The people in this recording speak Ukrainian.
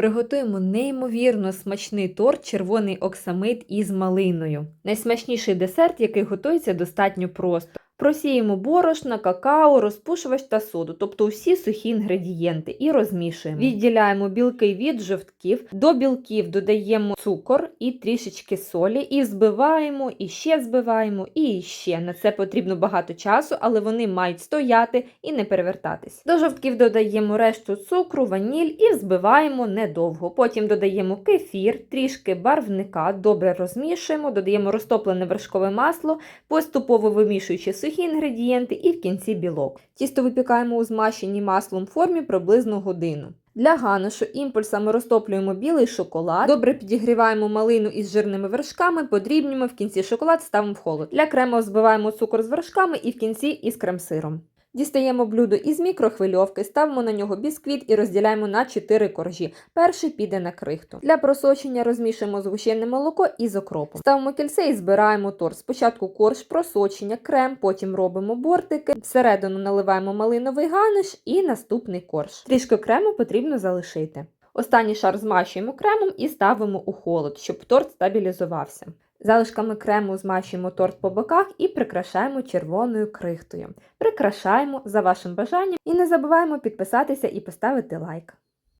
Приготуємо неймовірно смачний торт червоний оксамит із малиною. Найсмачніший десерт, який готується достатньо просто. Просіємо борошна, какао, розпушувач та соду, тобто усі сухі інгредієнти, і розмішуємо. Відділяємо білки від жовтків. До білків додаємо цукор і трішечки солі, і збиваємо, і ще збиваємо, і ще. На це потрібно багато часу, але вони мають стояти і не перевертатись. До жовтків додаємо решту цукру, ваніль і взбиваємо недовго. Потім додаємо кефір, трішки барвника, добре розмішуємо, додаємо розтоплене вершкове масло, поступово вимішуючи сухі інгредієнти і в кінці білок. Тісто випікаємо у змащеній маслом формі приблизно годину. Для ганашу імпульсами розтоплюємо білий шоколад, добре підігріваємо малину із жирними вершками, подрібнюємо, в кінці шоколад ставимо в холод. Для крему збиваємо цукор з вершками і в кінці із крем-сиром. Дістаємо блюдо із мікрохвильовки, ставимо на нього бісквіт і розділяємо на 4 коржі. Перший піде на крихту. Для просочення розмішуємо згущене молоко із окропом. Ставимо кільце і збираємо торт. Спочатку корж, просочення, крем, потім робимо бортики, всередину наливаємо малиновий ганиш і наступний корж. Трішки крему потрібно залишити. Останній шар змащуємо кремом і ставимо у холод, щоб торт стабілізувався. Залишками крему змащуємо торт по боках і прикрашаємо червоною крихтою. Прикрашаємо за вашим бажанням і не забуваємо підписатися і поставити лайк.